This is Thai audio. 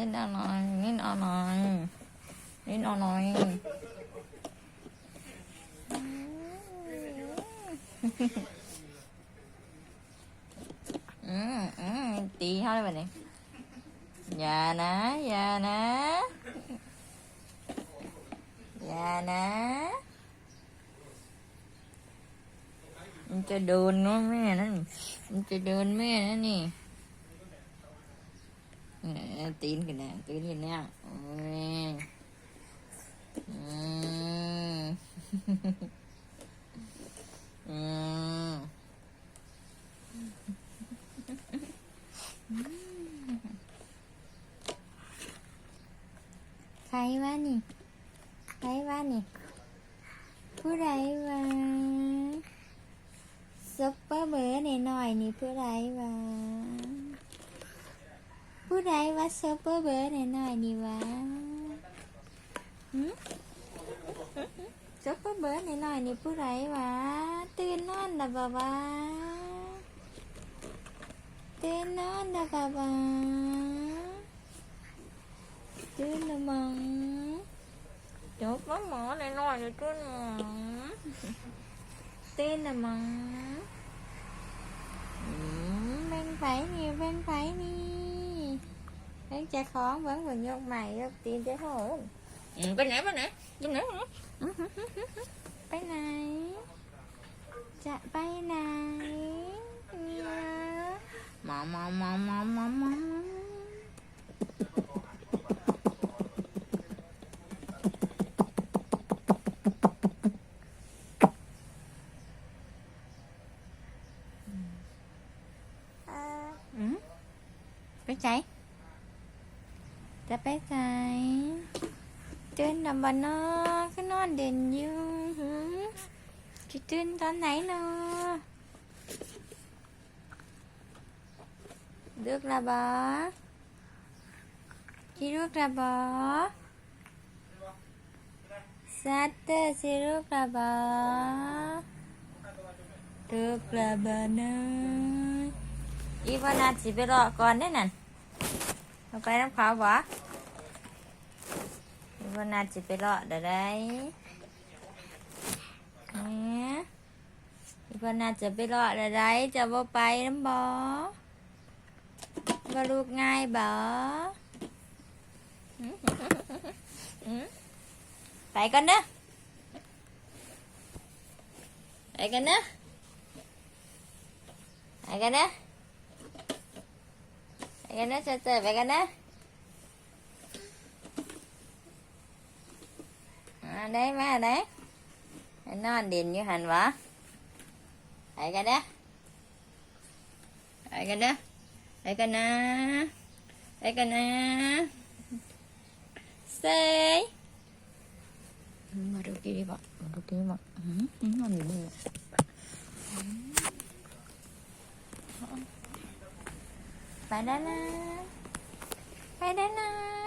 นิดเอาหน่อยนิดเอาหน่อยนิดเอาหน่อยอืมอืมตีเขาเลยแบบนี้อย่านะ อย่านะ อย่านะมันจะโดนเนาะแม่นั่นมันจะโดนแม่นั่นนี่ ตีนกันแนะตีนกันเนี่ยโอ้ยอืมอืมใครวะนี่ ใครวะนี่ ผู้ใดวะซุปเปอร์เบอร์หน่อยหน่อยๆนี่ผู้ใดวะ ผู้ใดวะซุปเปอร์เบอร์หน่อยหน่อยนี่วะซุปเปอร์เบอร์หน่อยหน่อยนี่ผู้ใดวะตื่นนอนนะบ่าวะตื่นนอนนะบ่าวะตื่นละมังจบว่าหมอหน่อยหน่อยๆนี่ตื่นหมอ tên là mà bên phải nhiều bên phải đi bên cha khó vẫn còn nhốt mày tiền cho hổ ừ, bên này bên này. Bên này bên này. Dạ bên này. Mò mò mò mò mò mò. Ừ. Bé จะไปไหนตื่นดับบานอก็นอนเด่นยู่งคิดตื่นตอนไหนเนาะเลืกระบอคิดลูกระบอซัตเตอร์สิลูกระบอรึกระบอนะอีวานาสิไปรอก่อนได้นั่น เอาไก่น้ำขาววะวันน่าจะไปรอเดี๋ยวได้นี่วัน่าจะไปรอเดี๋ยวได้จะว่าไปน้ำบอว่าลูกง่ายบอไปกันเนอะไปกันเนอะไปกันเนอะ ไปกันนะไปกันนะเซยมาดูกี่บ่มาดูกี่บ่อืมนอนอยู่นี่ ไปได้นะ ไปได้นะ